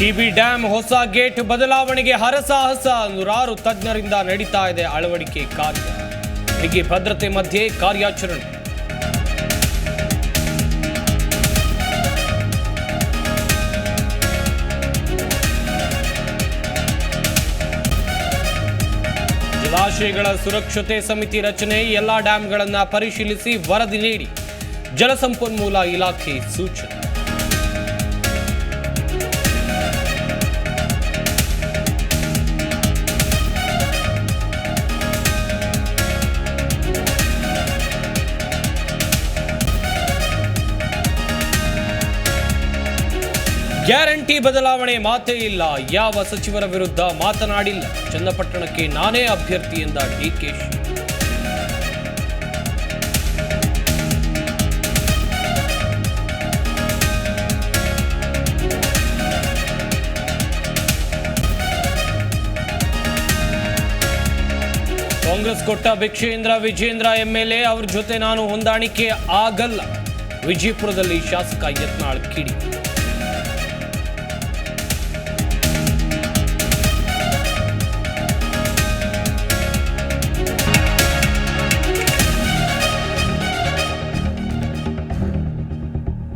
TB dam ಹೊಸ gate ಬದಲಾವಣೆಗೆ ಹರಸಾಹಸ ನೂರಾರು ತಜ್ಞರಿಂದ ನಡೀತಾ ಇದೆ ಅಳವಡಿಕೆ ಕಾರ್ಯ. ಬಿಗಿ ಭದ್ರತೆ ಮಧ್ಯೆ ಕಾರ್ಯಾಚರಣೆ. ಜಲಾಶಯಗಳ ಸುರಕ್ಷತೆ ಸಮಿತಿ ರಚನೆ ಎಲ್ಲಾ ಡ್ಯಾಂಗಳನ್ನು ಪರಿಶೀಲಿಸಿ ವರದಿ ನೀಡಿ. ಜಲಸಂಪನ್ಮೂಲ ಇಲಾಖೆ ಸೂಚನೆ. ಗ್ಯಾರಂಟಿ ಬದಲಾವಣೆ ಮಾತೇ ಇಲ್ಲ. ಯಾವ ಸಚಿವರ ವಿರುದ್ಧ ಮಾತನಾಡಿಲ್ಲ. ಚನ್ನಪಟ್ಟಣಕ್ಕೆ ನಾನೇ ಅಭ್ಯರ್ಥಿ ಎಂದ ಡಿಕೆಶಿ ಕಾಂಗ್ರೆಸ್ ಕೊಟ್ಟ ಭಿಕ್ಷೇಂದ್ರ ವಿಜೇಂದ್ರ ಎಂಎಲ್ಎ ಅವ್ರ ಜೊತೆ ನಾನು ಹೊಂದಾಣಿಕೆ ಆಗಲ್ಲ. ವಿಜಯಪುರದಲ್ಲಿ ಶಾಸಕ ಯತ್ನಾಳ್ ಕಿಡಿ.